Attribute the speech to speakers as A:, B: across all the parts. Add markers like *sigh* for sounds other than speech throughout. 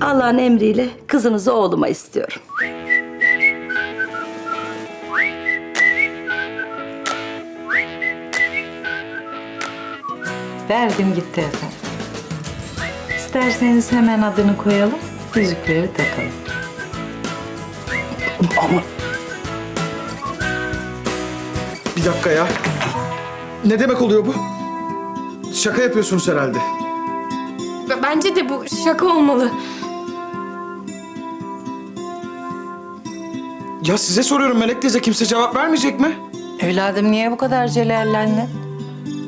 A: Allah'ın emriyle kızınızı oğluma istiyorum.
B: Verdim gitti efendim. İsterseniz hemen adını koyalım, yüzükleri takalım.
C: Ama... Bir dakika ya. Ne demek oluyor bu? Şaka yapıyorsunuz herhalde.
D: Bence de bu şaka olmalı.
C: Ya size soruyorum Melek teyze kimse cevap vermeyecek mi?
B: Evladım niye bu kadar celallendin?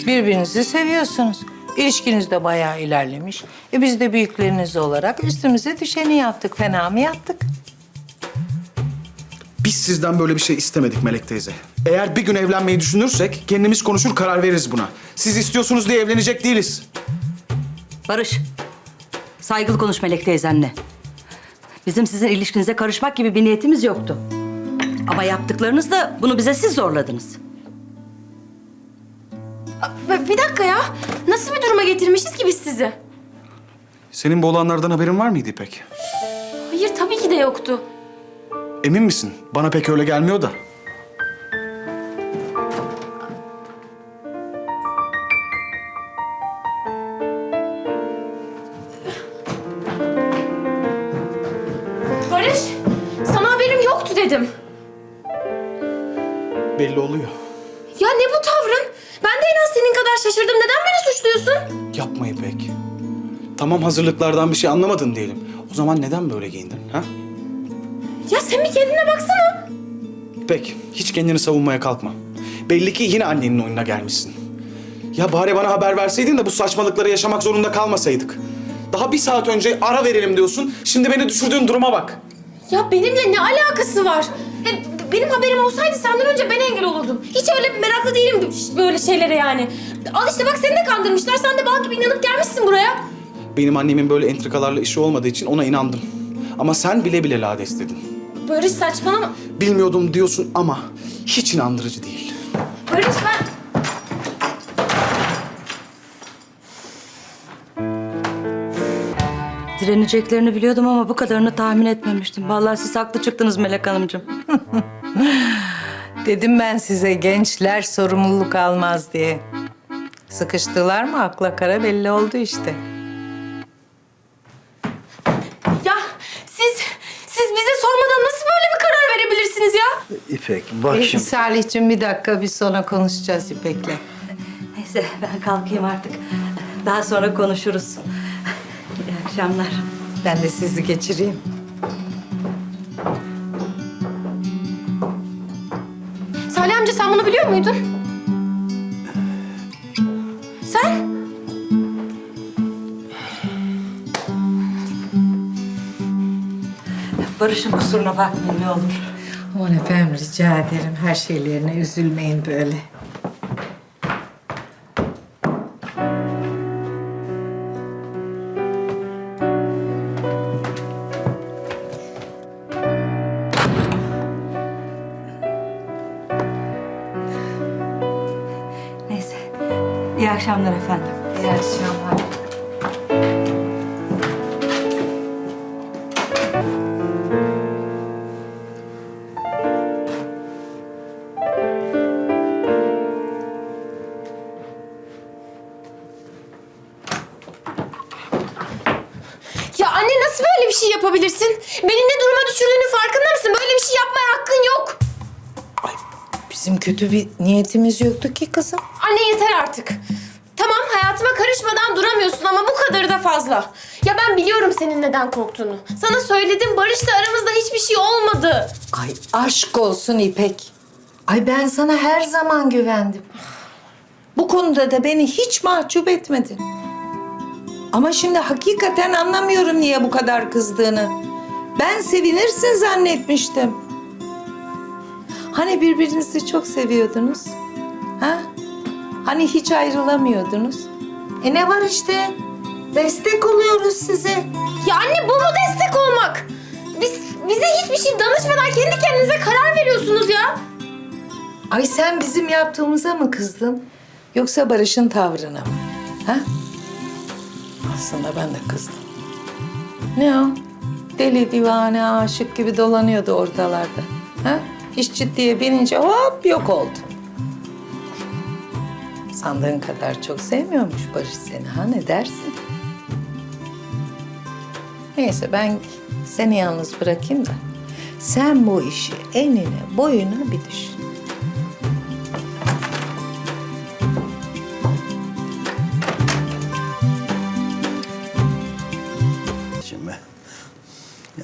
B: Birbirinizi seviyorsunuz. İlişkiniz de bayağı ilerlemiş. E biz de büyükleriniz olarak üstümüze düşeni yaptık. Fena mı yaptık?
C: Biz sizden böyle bir şey istemedik Melek teyze. Eğer bir gün evlenmeyi düşünürsek kendimiz konuşur karar veririz buna. Siz istiyorsunuz diye evlenecek değiliz.
A: Barış, saygılı konuş Melek teyzenle. Bizim sizin ilişkinize karışmak gibi bir niyetimiz yoktu. Ama yaptıklarınız da bunu bize siz zorladınız.
D: Bir dakika ya. Nasıl bir duruma getirmişiz ki biz sizi?
C: Senin bu olanlardan haberin var mıydı İpek?
D: Hayır tabii ki de yoktu.
C: Emin misin? Bana pek öyle gelmiyor da.
D: Barış, sana haberim yoktu dedim.
C: Belli oluyor.
D: Ya ne bu tavrın? Ben de en az senin kadar şaşırdım. Neden beni suçluyorsun?
C: Yapma İpek. Tamam hazırlıklardan bir şey anlamadın diyelim. O zaman neden böyle giyindin ha?
D: Ya sen bir kendine baksana.
C: İpek hiç kendini savunmaya kalkma. Belli ki yine annenin oyununa gelmişsin. Ya bari bana haber verseydin de bu saçmalıkları yaşamak zorunda kalmasaydık. Daha bir saat önce ara verelim diyorsun. Şimdi beni düşürdüğün duruma bak.
D: Ya benimle ne alakası var? Benim haberim olsaydı senden önce ben engel olurdum. Hiç öyle meraklı değilim böyle şeylere yani. Al işte bak seni de kandırmışlar. Sen de bal gibi inanıp gelmişsin buraya.
C: Benim annemin böyle entrikalarla işi olmadığı için ona inandım. Ama sen bile bile lades dedin.
D: Barış saçmalama.
C: Bilmiyordum diyorsun ama hiç inandırıcı değil.
D: Barış ben...
A: Direneceklerini biliyordum ama bu kadarını tahmin etmemiştim. Vallahi siz haklı çıktınız Melek Hanımcığım. *laughs* *laughs*
B: Dedim ben size gençler sorumluluk almaz diye. Sıkıştılar mı akla kara belli oldu işte.
D: Ya siz... Siz bize sormadan nasıl böyle bir karar verebilirsiniz ya?
E: İpek bak
B: Peki
E: şimdi.
B: Salih'cim bir dakika biz sonra konuşacağız İpek'le.
A: Neyse ben kalkayım artık. Daha sonra konuşuruz. İyi akşamlar.
B: Ben de sizi geçireyim.
D: Amca sen bunu biliyor muydun? Sen?
A: Barış'ın kusuruna bakmayın ne olur.
B: Aman efendim rica ederim her şeylerine üzülmeyin böyle.
A: İyi akşamlar efendim.
B: İyi akşamlar.
D: Ya anne nasıl böyle bir şey yapabilirsin? Beni ne duruma düşürdüğünün farkında mısın? Böyle bir şey yapmaya hakkın yok.
B: Bizim kötü bir niyetimiz yoktu ki kızım.
D: Anne yeter artık. Karışmadan duramıyorsun ama bu kadarı da fazla. Ya ben biliyorum senin neden korktuğunu. Sana söyledim Barış'la aramızda hiçbir şey olmadı.
B: Ay aşk olsun İpek. Ay ben sana her zaman güvendim. Bu konuda da beni hiç mahcup etmedin. Ama şimdi hakikaten anlamıyorum niye bu kadar kızdığını. Ben sevinirsin zannetmiştim. Hani birbirinizi çok seviyordunuz? Ha? Hani hiç ayrılamıyordunuz? E ne var işte? Destek oluyoruz size.
D: Ya anne bu mu destek olmak? Biz, bize hiçbir şey danışmadan kendi kendinize karar veriyorsunuz ya.
B: Ay sen bizim yaptığımıza mı kızdın? Yoksa Barış'ın tavrına mı? Ha? Aslında ben de kızdım.
F: Ne o? Deli divane aşık gibi dolanıyordu ortalarda. Ha? İş ciddiye binince hop yok oldu. Sandığın kadar çok sevmiyormuş Barış seni ha ne dersin? Neyse ben seni yalnız bırakayım da sen bu işi enine boyuna bir düşün.
E: Şimdi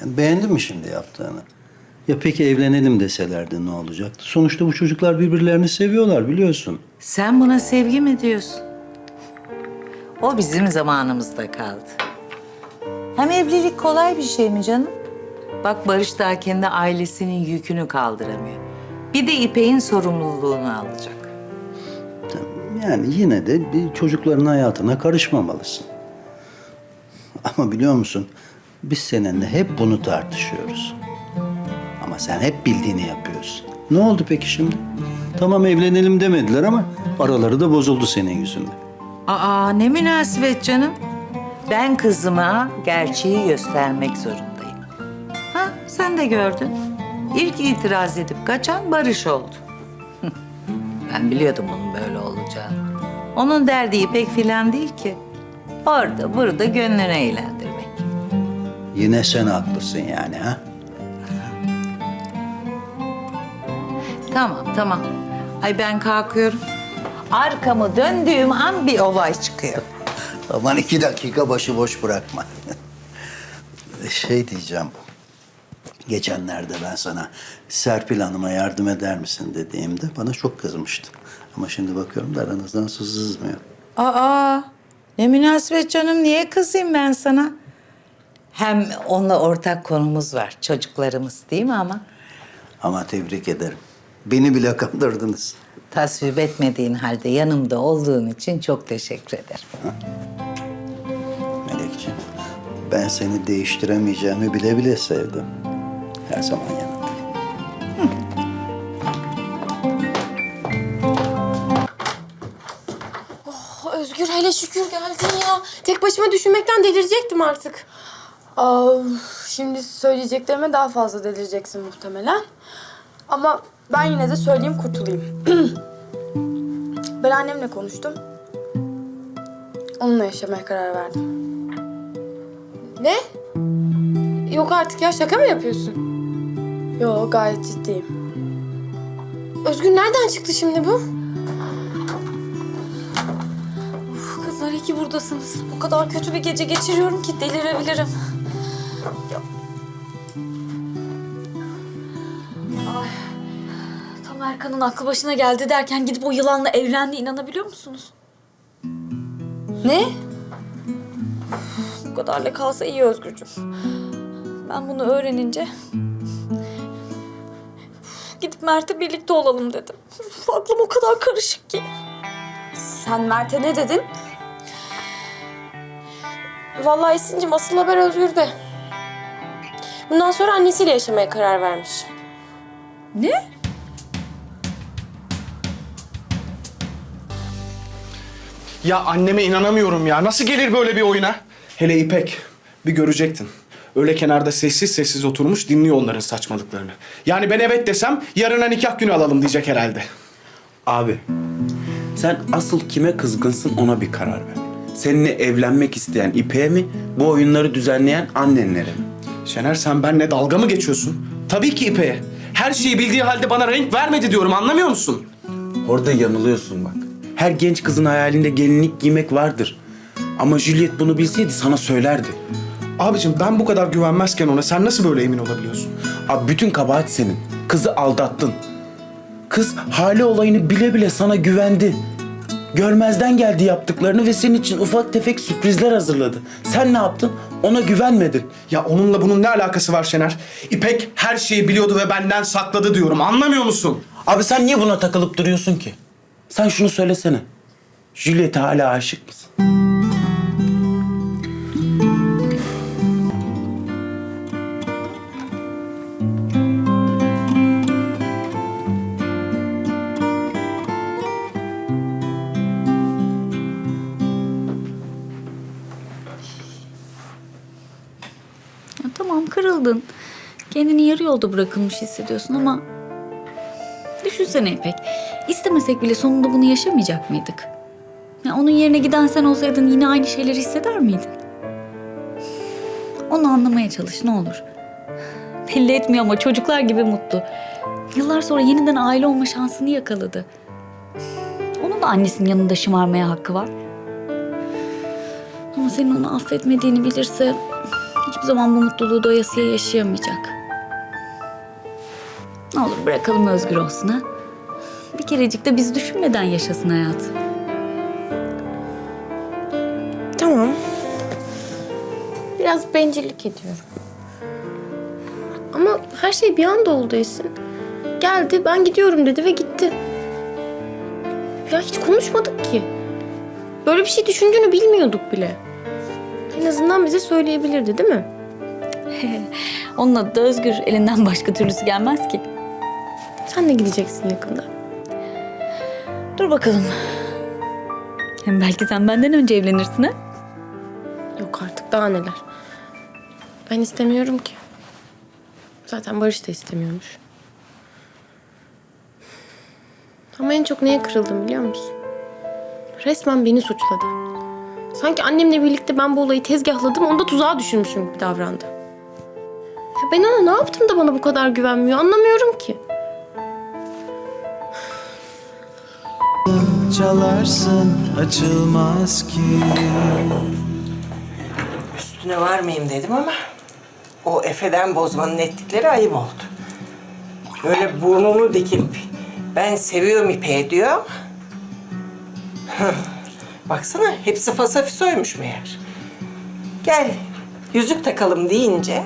E: yani beğendin mi şimdi yaptığını? Ya peki evlenelim deselerdi ne olacaktı? Sonuçta bu çocuklar birbirlerini seviyorlar biliyorsun.
F: Sen buna sevgi mi diyorsun? O bizim zamanımızda kaldı. Hem evlilik kolay bir şey mi canım? Bak Barış daha kendi ailesinin yükünü kaldıramıyor. Bir de İpek'in sorumluluğunu alacak.
E: Yani yine de bir çocukların hayatına karışmamalısın. Ama biliyor musun? Biz seninle hep bunu tartışıyoruz. Ama sen hep bildiğini yapıyorsun. Ne oldu peki şimdi? Tamam evlenelim demediler ama araları da bozuldu senin yüzünden.
F: Aa ne münasebet canım. Ben kızıma gerçeği göstermek zorundayım. Ha sen de gördün. İlk itiraz edip kaçan Barış oldu. *laughs* ben biliyordum bunun böyle olacağını. Onun derdi İpek filan değil ki. Orada burada gönlünü eğlendirmek.
E: Yine sen haklısın yani ha?
F: Tamam tamam. Ay ben kalkıyorum. Arkamı döndüğüm an bir olay çıkıyor.
E: Aman iki dakika başıboş bırakma. şey diyeceğim. Geçenlerde ben sana Serpil Hanım'a yardım eder misin dediğimde bana çok kızmıştı. Ama şimdi bakıyorum da aranızdan su sızmıyor.
F: Aa, ne münasebet canım. Niye kızayım ben sana? Hem onunla ortak konumuz var. Çocuklarımız değil mi ama?
E: Ama tebrik ederim. Beni bile kandırdınız.
F: Tasvip etmediğin halde yanımda olduğun için çok teşekkür ederim.
E: Melekciğim, ben seni değiştiremeyeceğimi bile bile sevdim. Her zaman yanındayım.
D: Özgür hele şükür geldin ya. Tek başıma düşünmekten delirecektim artık.
G: Aa, şimdi söyleyeceklerime daha fazla delireceksin muhtemelen. Ama ben yine de söyleyeyim kurtulayım. *clears throat* ben annemle konuştum. Onunla yaşamaya karar verdim.
D: Ne? Yok artık ya şaka mı yapıyorsun?
G: Yo gayet ciddiyim.
D: Özgür nereden çıktı şimdi bu? Uf, kızlar iyi ki buradasınız. O kadar kötü bir gece geçiriyorum ki delirebilirim.
H: Tam Erkan'ın aklı başına geldi derken gidip o yılanla evlendi inanabiliyor musunuz?
D: Ne?
H: Bu kadarla kalsa iyi Özgürcüm. Ben bunu öğrenince gidip Mert'e birlikte olalım dedim. Uf, aklım o kadar karışık ki.
G: Sen Mert'e ne dedin?
D: Vallahi Esin'cim asıl haber Özgür'de. Bundan sonra annesiyle yaşamaya karar vermiş.
H: Ne?
C: Ya anneme inanamıyorum ya. Nasıl gelir böyle bir oyuna? Hele İpek. Bir görecektin. Öyle kenarda sessiz sessiz oturmuş dinliyor onların saçmalıklarını. Yani ben evet desem yarına nikah günü alalım diyecek herhalde.
I: Abi, sen asıl kime kızgınsın ona bir karar ver. Seninle evlenmek isteyen İpek'e mi, bu oyunları düzenleyen annenlere mi?
C: Şener sen benimle dalga mı geçiyorsun? Tabii ki İpek'e. Her şeyi bildiği halde bana renk vermedi diyorum anlamıyor musun?
I: Orada yanılıyorsun bak. Her genç kızın hayalinde gelinlik giymek vardır. Ama Juliet bunu bilseydi sana söylerdi.
C: Abicim ben bu kadar güvenmezken ona sen nasıl böyle emin olabiliyorsun?
I: Abi bütün kabahat senin. Kızı aldattın. Kız hali olayını bile bile sana güvendi. Görmezden geldi yaptıklarını ve senin için ufak tefek sürprizler hazırladı. Sen ne yaptın? Ona güvenmedin.
C: Ya onunla bunun ne alakası var Şener? İpek her şeyi biliyordu ve benden sakladı diyorum. Anlamıyor musun?
I: Abi sen niye buna takılıp duruyorsun ki? Sen şunu söylesene. Juliet'e hala aşık mısın?
H: Tamam kırıldın. Kendini yarı yolda bırakılmış hissediyorsun ama... Düşünsene İpek. İstemesek bile sonunda bunu yaşamayacak mıydık? Ya onun yerine giden sen olsaydın yine aynı şeyleri hisseder miydin? Onu anlamaya çalış ne olur. Belli etmiyor ama çocuklar gibi mutlu. Yıllar sonra yeniden aile olma şansını yakaladı. Onun da annesinin yanında şımarmaya hakkı var. Ama senin onu affetmediğini bilirse hiçbir zaman bu mutluluğu doyasıya yaşayamayacak. Ne olur bırakalım özgür olsun ha. Bir kerecik de biz düşünmeden yaşasın hayatı.
D: Tamam. Biraz bencillik ediyorum. Ama her şey bir anda oldu Esin. Geldi, ben gidiyorum dedi ve gitti. Ya hiç konuşmadık ki. Böyle bir şey düşündüğünü bilmiyorduk bile. En azından bize söyleyebilirdi değil mi? *laughs*
H: Onun adı da Özgür. Elinden başka türlüsü gelmez ki.
D: Sen de gideceksin yakında.
H: Dur bakalım. Hem belki sen benden önce evlenirsin ha?
D: Yok artık daha neler. Ben istemiyorum ki. Zaten Barış da istemiyormuş. Ama en çok neye kırıldım biliyor musun? Resmen beni suçladı. Sanki annemle birlikte ben bu olayı tezgahladım, onu da tuzağa düşürmüşüm gibi davrandı. Ya ben ona ne yaptım da bana bu kadar güvenmiyor anlamıyorum ki.
J: Çalarsın açılmaz ki
K: Üstüne varmayayım dedim ama o Efe'den bozmanın ettikleri ayıp oldu. Böyle burnunu dikip ben seviyorum İpek'i diyor Baksana hepsi fasafisoymuş meğer. Gel yüzük takalım deyince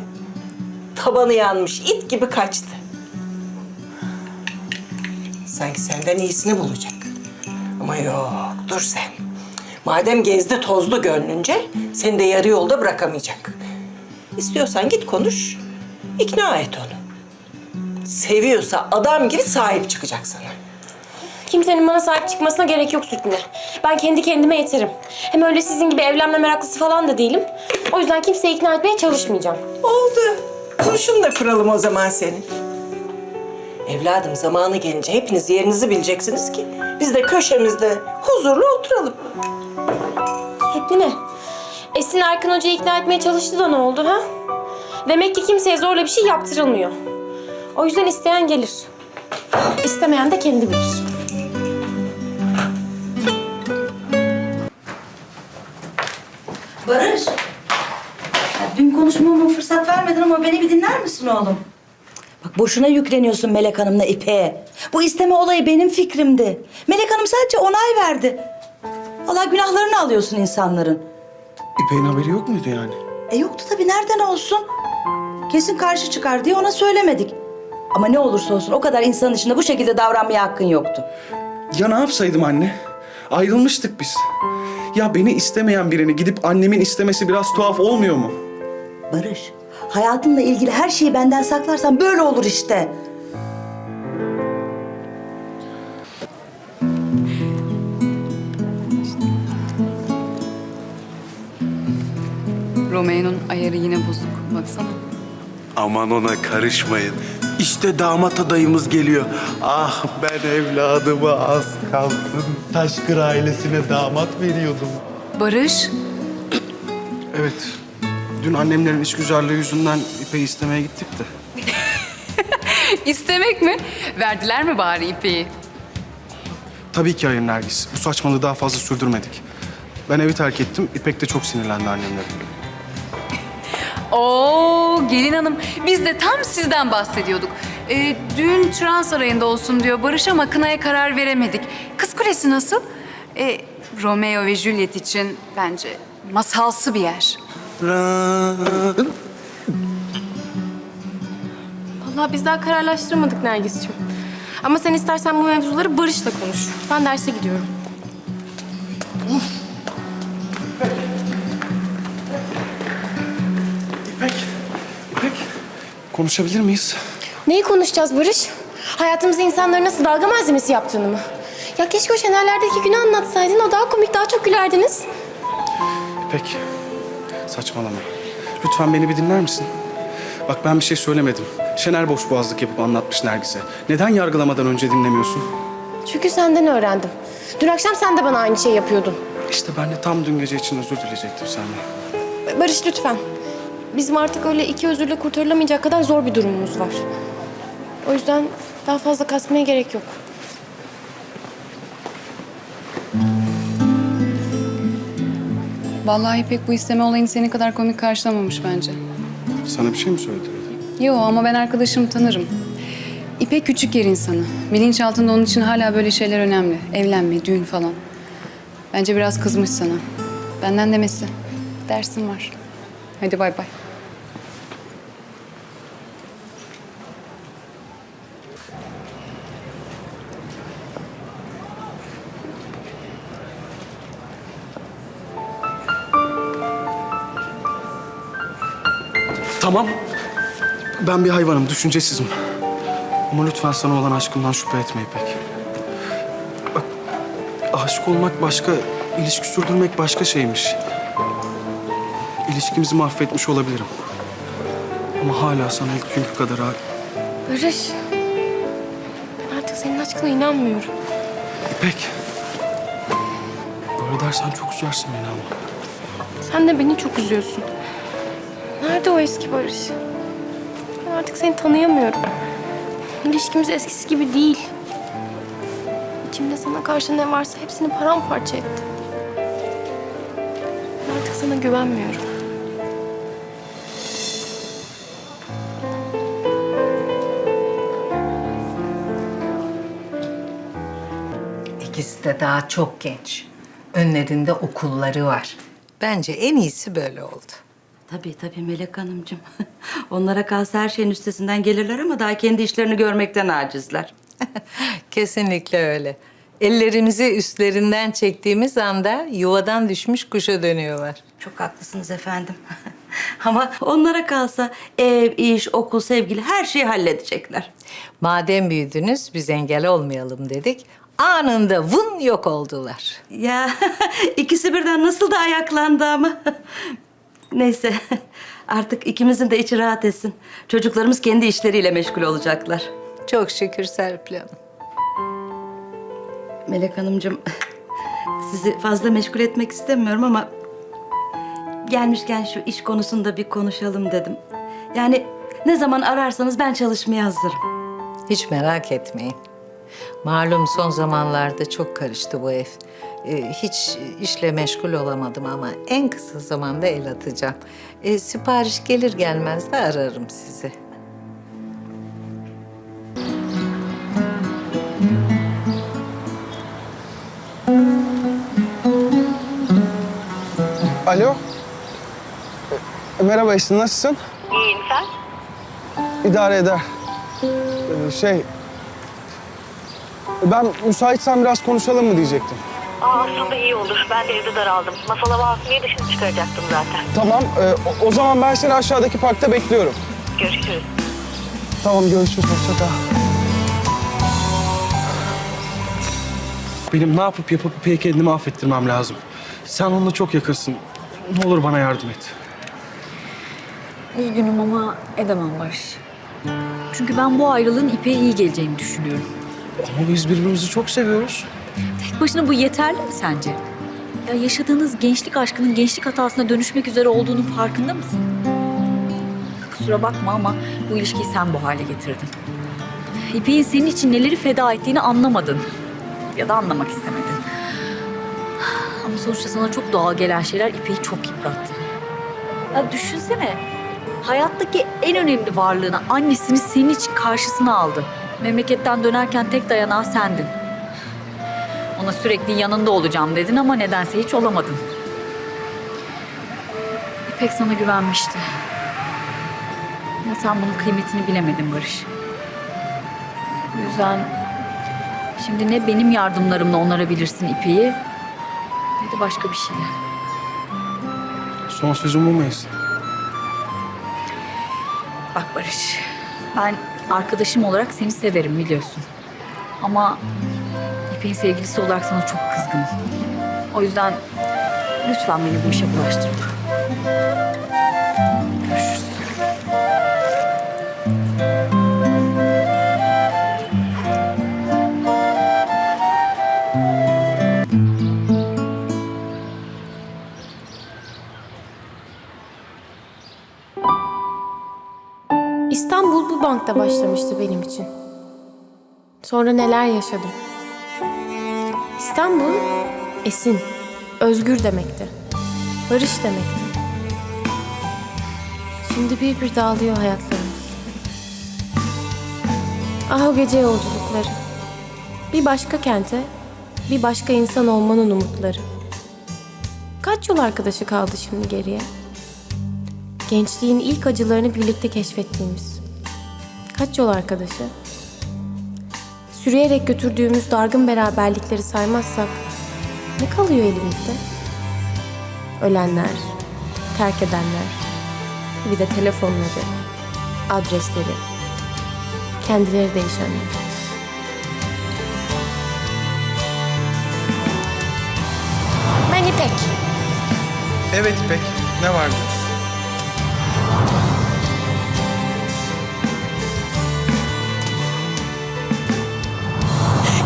K: tabanı yanmış it gibi kaçtı. Sanki senden iyisini bulacak. Ama yok dur sen. Madem gezdi tozlu gönlünce seni de yarı yolda bırakamayacak. İstiyorsan git konuş, ikna et onu. Seviyorsa adam gibi sahip çıkacak sana.
D: Kimsenin bana sahip çıkmasına gerek yok Sütüne. Ben kendi kendime yeterim. Hem öyle sizin gibi evlenme meraklısı falan da değilim. O yüzden kimseyi ikna etmeye çalışmayacağım.
K: Oldu. Kurşun da kıralım o zaman senin. Evladım zamanı gelince hepiniz yerinizi bileceksiniz ki biz de köşemizde huzurlu oturalım.
D: Sütüne. Esin Erkan Hoca'yı ikna etmeye çalıştı da ne oldu ha? Demek ki kimseye zorla bir şey yaptırılmıyor. O yüzden isteyen gelir. İstemeyen de kendi bilir.
A: Barış. ya dün konuşmama fırsat vermedin ama beni bir dinler misin oğlum? Bak boşuna yükleniyorsun Melek Hanım'la İpek'e. Bu isteme olayı benim fikrimdi. Melek Hanım sadece onay verdi. Allah günahlarını alıyorsun insanların.
C: İpek'in haberi yok muydu yani?
A: E yoktu tabii nereden olsun? Kesin karşı çıkar diye ona söylemedik. Ama ne olursa olsun o kadar insanın içinde bu şekilde davranmaya hakkın yoktu.
C: Ya ne yapsaydım anne? Ayrılmıştık biz. Ya beni istemeyen birini gidip annemin istemesi biraz tuhaf olmuyor mu?
A: Barış, hayatımla ilgili her şeyi benden saklarsan böyle olur işte.
L: Romeo'nun ayarı yine bozuk. Baksana.
I: Aman ona karışmayın. İşte damat adayımız geliyor. Ah ben evladıma az kalsın Taşkır ailesine damat veriyordum.
L: Barış,
C: Evet. Dün annemlerin işgüzarlığı yüzünden İpek'i istemeye gittik de. *laughs*
L: istemek mi? Verdiler mi bari ipeyi?
C: Tabii ki hayır Nergis. Bu saçmalığı daha fazla sürdürmedik. Ben evi terk ettim. İpek de çok sinirlendi annemlere. *laughs*
L: Oo gelin hanım, biz de tam sizden bahsediyorduk. Ee, düğün Çırağan Sarayı'nda olsun diyor Barış ama kınaya karar veremedik. Kız Kulesi nasıl? Ee, Romeo ve Juliet için bence masalsı bir yer.
D: Vallahi biz daha kararlaştıramadık Nergis'ciğim. Ama sen istersen bu mevzuları Barış'la konuş. Ben derse gidiyorum.
C: İpek, İpek. Konuşabilir miyiz?
D: Neyi konuşacağız Barış? Hayatımızda insanların nasıl dalga malzemesi yaptığını mı? Ya keşke o Şenerler'deki günü anlatsaydın. O daha komik, daha çok gülerdiniz.
C: İpek, saçmalama. Lütfen beni bir dinler misin? Bak ben bir şey söylemedim. Şener boş boğazlık yapıp anlatmış Nergis'e. Neden yargılamadan önce dinlemiyorsun?
D: Çünkü senden öğrendim. Dün akşam sen de bana aynı şey yapıyordun.
C: İşte ben de tam dün gece için özür dileyecektim senden.
D: Barış lütfen. Bizim artık öyle iki özürle kurtarılamayacak kadar zor bir durumumuz var. O yüzden daha fazla kasmaya gerek yok.
L: Vallahi İpek bu isteme olayını senin kadar komik karşılamamış bence.
C: Sana bir şey mi söyledi?
L: Yo ama ben arkadaşımı tanırım. İpek küçük yer insanı. Bilinçaltında onun için hala böyle şeyler önemli. Evlenme, düğün falan. Bence biraz kızmış sana. Benden demesi. Dersim var. Hadi bay bay.
C: Tamam. Ben bir hayvanım, düşüncesizim. Ama lütfen sana olan aşkımdan şüphe etme İpek. Bak, aşık olmak başka, ilişki sürdürmek başka şeymiş. İlişkimizi mahvetmiş olabilirim. Ama hala sana ilk günkü kadar ha-
D: Barış. Ben artık senin aşkına inanmıyorum.
C: İpek. Böyle dersen çok üzersin beni ama.
D: Sen de beni çok üzüyorsun. Eski Barış? Ben artık seni tanıyamıyorum. İlişkimiz eskisi gibi değil. İçimde sana karşı ne varsa hepsini paramparça etti. Ben artık sana güvenmiyorum.
B: İkisi de daha çok genç. Önlerinde okulları var. Bence en iyisi böyle oldu.
A: Tabii tabii Melek Hanımcığım. *laughs* Onlara kalsa her şeyin üstesinden gelirler ama daha kendi işlerini görmekten acizler. *laughs*
B: Kesinlikle öyle. Ellerimizi üstlerinden çektiğimiz anda yuvadan düşmüş kuşa dönüyorlar.
A: Çok haklısınız efendim. *laughs* ama onlara kalsa ev, iş, okul, sevgili her şeyi halledecekler.
B: Madem büyüdünüz biz engel olmayalım dedik. Anında vın yok oldular.
A: Ya ikisi birden nasıl da ayaklandı ama. Neyse *laughs* artık ikimizin de içi rahat etsin. Çocuklarımız kendi işleriyle meşgul olacaklar.
B: Çok şükür Serpil Hanım.
A: Melek Hanımcığım *laughs* sizi fazla meşgul etmek istemiyorum ama gelmişken şu iş konusunda bir konuşalım dedim. Yani ne zaman ararsanız ben çalışmaya hazırım.
B: Hiç merak etmeyin. Malum son zamanlarda çok karıştı bu ev. Ee, hiç işle meşgul olamadım ama en kısa zamanda el atacağım. Ee, sipariş gelir gelmez de ararım sizi.
C: Alo. E, merhaba Esin, nasılsın?
M: İyiyim sen?
C: İdare eder. Ee, şey... Ben müsaitsen biraz konuşalım mı diyecektim.
M: Aa, aslında iyi olur. Ben de evde daraldım. Masala Vasfi'ye dışını çıkaracaktım zaten.
C: Tamam, e, o, o zaman ben seni aşağıdaki parkta bekliyorum.
M: Görüşürüz.
C: Tamam, görüşürüz. Hoşça kal. Benim ne yapıp yapıp İpek'i kendimi affettirmem lazım. Sen onunla çok yakınsın. Ne olur bana yardım et.
H: Üzgünüm ama edemem Barış. Çünkü ben bu ayrılığın İpek'e iyi geleceğini düşünüyorum.
C: Ama biz birbirimizi çok seviyoruz.
H: Tek başına bu yeterli mi sence? Ya yaşadığınız gençlik aşkının gençlik hatasına dönüşmek üzere olduğunun farkında mısın? Kusura bakma ama bu ilişkiyi sen bu hale getirdin. İpek'in senin için neleri feda ettiğini anlamadın. Ya da anlamak istemedin. Ama sonuçta sana çok doğal gelen şeyler İpek'i çok yıprattı. Ya düşünsene. Hayattaki en önemli varlığına annesini senin için karşısına aldı. Memleketten dönerken tek dayanağı sendin. Ona sürekli yanında olacağım dedin ama nedense hiç olamadın. İpek sana güvenmişti. Ama sen bunun kıymetini bilemedin Barış. O yüzden şimdi ne benim yardımlarımla onarabilirsin İpek'i ne de başka bir şeyle.
C: Son sözüm bu?
H: Bak Barış, ben arkadaşım olarak seni severim biliyorsun. Ama İpek'in sevgilisi olarak sana çok kızgınım. O yüzden lütfen beni bu işe bulaştırma.
D: İstanbul bu bankta başlamıştı benim için. Sonra neler yaşadım. İstanbul, esin, özgür demekti. Barış demekti. Şimdi bir bir dağılıyor hayatlarımız. Ah o gece yolculukları. Bir başka kente, bir başka insan olmanın umutları. Kaç yol arkadaşı kaldı şimdi geriye? Gençliğin ilk acılarını birlikte keşfettiğimiz. Kaç yol arkadaşı? Sürüyerek götürdüğümüz dargın beraberlikleri saymazsak ne kalıyor elimizde? Ölenler, terk edenler, bir de telefonları, adresleri, kendileri değişenler.
N: Ben İpek.
C: Evet İpek. Ne vardı?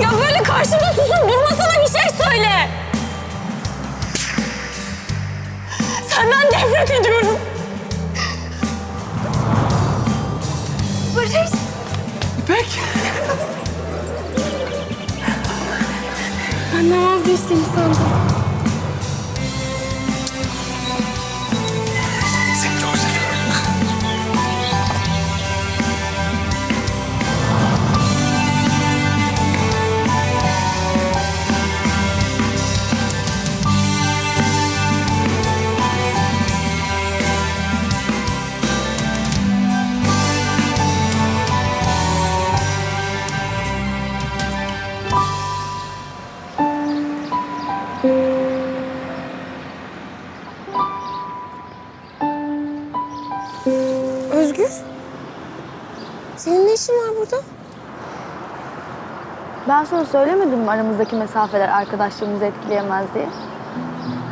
N: Ya böyle karşımda susup durmasana bir şey söyle. Senden nefret ediyorum. Barış.
C: İpek.
D: Benden vazgeçtiğini sandım.
N: Sana söylemedim mi aramızdaki mesafeler arkadaşlığımızı etkileyemez diye?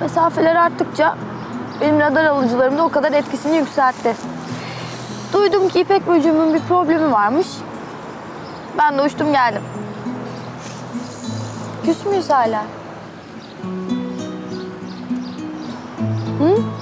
N: Mesafeler arttıkça benim radar alıcılarım da o kadar etkisini yükseltti. Duydum ki İpek böcüğümün bir problemi varmış. Ben de uçtum geldim. Küs müyüz hala? Hı?